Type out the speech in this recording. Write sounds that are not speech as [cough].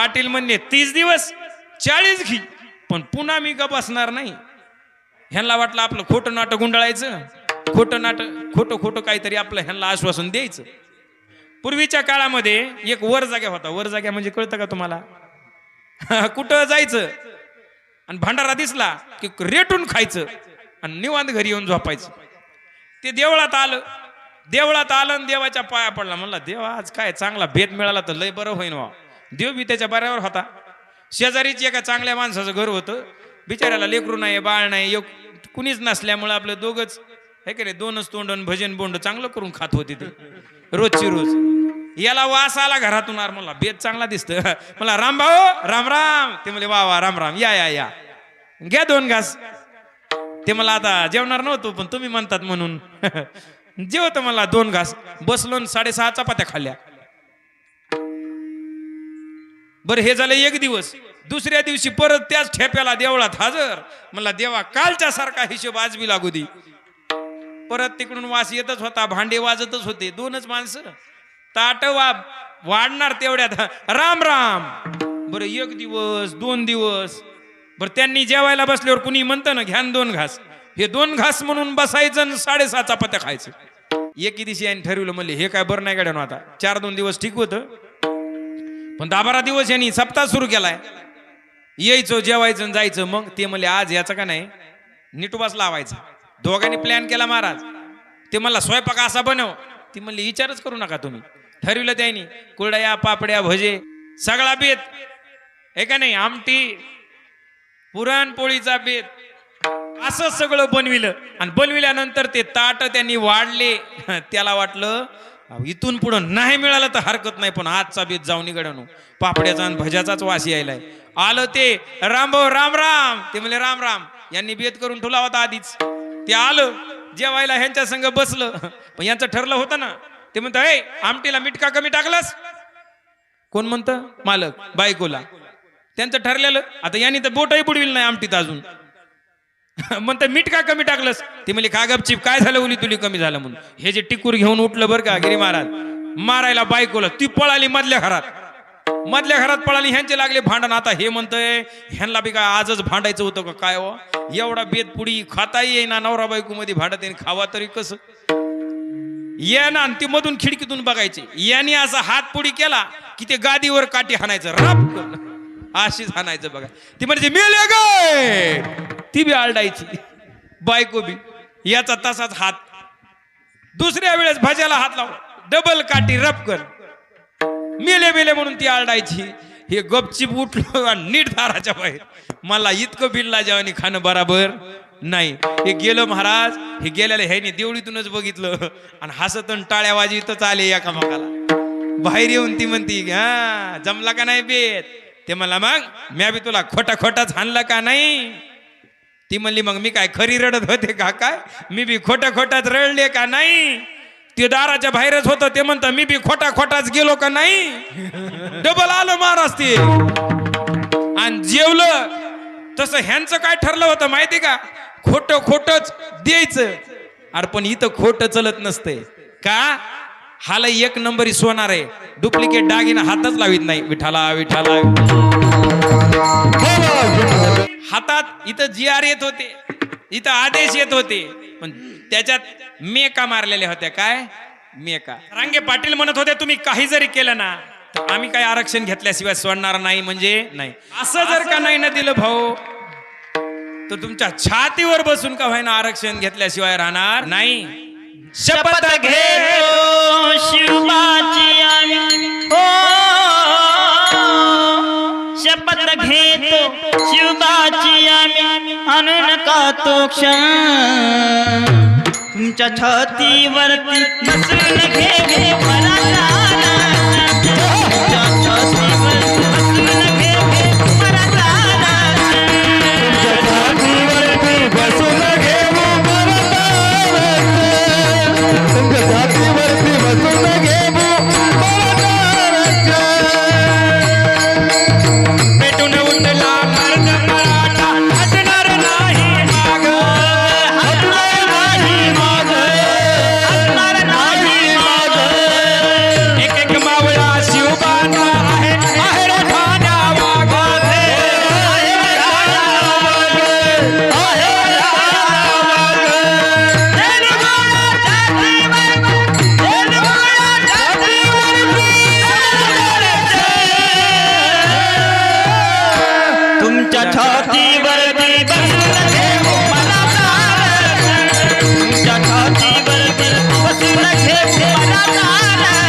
पाटील म्हणले तीस दिवस चाळीस घी. पण पुन्हा मी ग बसणार नाही. ह्यांना वाटलं आपलं खोटं नाटक गुंडाळायचं. खोटं नाटक खोटं खोटं काहीतरी आपलं ह्यांना आश्वासन द्यायचं. पूर्वीच्या काळामध्ये एक वर जाग्या होता. वर जाग्या म्हणजे कळतं का तुम्हाला? [laughs] कुठं जायचं? आणि भांडारा दिसला की रेटून खायचं आणि निवांत घरी येऊन झोपायचं. ते देवळात आलं. देवळात आलं आणि देवाच्या पाया पडला. म्हणला देवा आज काय चांगला भेद मिळाला तर लय बरं होईन वा देव बी त्याच्या बऱ्यावर होता. शेजारीच एका चांगल्या माणसाचं घर होतं. बिचाऱ्याला लेकरू नाही बाळ नाही एक कुणीच नसल्यामुळे आपलं दोघंच हे की रे दोनच तोंडण भजन बोंड चांगलं करून खात होते ते. रोजची रोज. याला वास आला घरातून आर मला बेत चांगला दिसतं [laughs] मला राम भाऊ राम राम. ते म्हणले वा वा राम राम. या या या. घ्या दोन घास. ते मला आता जेवणार नव्हतो पण तुम्ही म्हणतात म्हणून. [laughs] जेवतो मला दोन घास. बसलो आणि साडेसहा चपात्या खाल्ल्या. बरं हे झालं एक दिवस. दुसऱ्या दिवशी परत त्याच ठेप्याला देवळात हजर. मला देवा कालच्या सारखा हिशोब आज बी लागू दे. परत तिकडून वास येतच होता भांडे वाजतच होते दोनच माणसं. ताट वा वाढणार तेवढ्यात. राम राम. बरं एक दिवस दोन दिवस. बरं त्यांनी जेवायला बसल्यावर कुणी म्हणतं ना घ्यान दोन घास. हे दोन घास म्हणून बसायचं आणि साडेसहा चपात्या खायचं. एके दिवशी यांनी ठरवलं म्हणले हे काय बरं नाही गाड्यानं आता. चार दोन दिवस ठीक होतं. पण दहा बारा दिवस यांनी सप्ताह सुरू केलाय. यायचं जेवायचं जायचं. मग ते म्हणले आज याचं का नाही? निटुबास लावायचा. दोघांनी प्लॅन केला महाराज. ते मला स्वयंपाक असा बनव. ती म्हणली विचारच करू नका तुम्ही. ठरविलं त्यांनी. कुरड्या पापड्या भजे सगळा बेत. हे का नाही? आमटी पुरणपोळीचा बेत. असं सगळं बनविलं. आणि बनविल्यानंतर ते ताट त्यांनी वाढले. [laughs] त्याला वाटलं इथून पुढं नाही मिळालं तर हरकत नाही पण आजचा बेत जाऊन निघडणू पापड्याचा आणि भज्याचाच वास यायलाय. आलं ते राम भाऊ राम राम. ते म्हणले राम राम. यांनी बेत करून ठेवला होता आधीच. ते आलं जेवायला ह्यांच्या संग बसलं. पण यांचं ठरलं होतं ना. ते म्हणतं हे आमटीला मिटका कमी टाकलंस? कोण म्हणतं? मालक बायकोला. त्यांचं ठरलेलं. आता यांनी तर बोटही बुडविल नाही आमटीत अजून. [laughs] म्हणतं मीठ का कमी टाकलंस? ते म्हणले का गपचीप काय झालं उली तुली कमी झालं म्हणून? हे जे टिकूर घेऊन उठलं बरं का गिरी महाराज? मारायला बायकोला ती पळाली मधल्या घरात. मधल्या घरात पळाली ह्यांचे लागले भांडण. आता हे म्हणतंय ह्यांना बी काय आजच भांडायचं होतं का काय हो? एवढा बेत पुडी खाताही येईना नवरा बायको मध्ये भांडत येईन खावा तरी कसं? या ना ते ती मधून खिडकीतून बघायचे. याने असा हात पुडी केला की ते गादीवर काठी हाणायचं. राप अशीच हाणायचं बघा. ती म्हणजे मेले गे! ती बी आरडायची. बायको बी. याचा तसाच हात. दुसऱ्या वेळेस भाज्याला हात लाव. डबल काठी रपकर मेले मेले म्हणून ती आरडायची. हे गपचिप उठलो आणि नीट दाराच्या बाहेर. मला इतकं बिल्ला जेवणी खाणं बराबर नाही. हे गेलं महाराज. हे गेलेलं ह्याने देवळीतूनच बघितलं. आणि हसत टाळ्या वाजवीतच आले एकामेकाला बाहेर येऊन ती म्हणती हा जमला का नाही बेत? ते म्हणला मग म्या बी तुला खोटा खोटाच हाणला का नाही? ती म्हणली मग मी काय खरी रडत होते का काय? मी बी खोट्या खोट्यात रडले का नाही? ते दाराच्या बाहेरच होतं ते म्हणतं मी बी खोटा खोटाच गेलो का नाही? [laughs] डबल आलं महाराज ते. आणि जेवलं. तसं ह्यांचं काय ठरलं होतं माहिती का? खोट खोटच द्यायचं. अरे पण इथं खोट चलत नसते का? हाला एक नंबरी सोनार आहे. डुप्लिकेट दागिना हातच लावित नाही. विठाला विठाला. हातात इथं जी आर येत होते. इथं आदेश येत होते. पण त्याच्यात मेका मारलेल्या होत्या. काय? मेका. रांगे पाटील म्हणत होते तुम्ही काही जरी केलं ना तर आम्ही काही आरक्षण घेतल्याशिवाय सोडणार नाही. म्हणजे नाही. असं जर का नाही ना दिलं भाऊ तर तुमच्या छातीवर बसून का व्हायना आरक्षण घेतल्याशिवाय राहणार नाही. शपथ घे शिवबाची आम्ही हो, हो घेतो शिवबाची आम्ही आणू नका तो क्षण. तुमच्या छातीवरती बसून घे घे मला तुमच्या छातीवरती बसून घेऊ मला छातीवरती बसून मला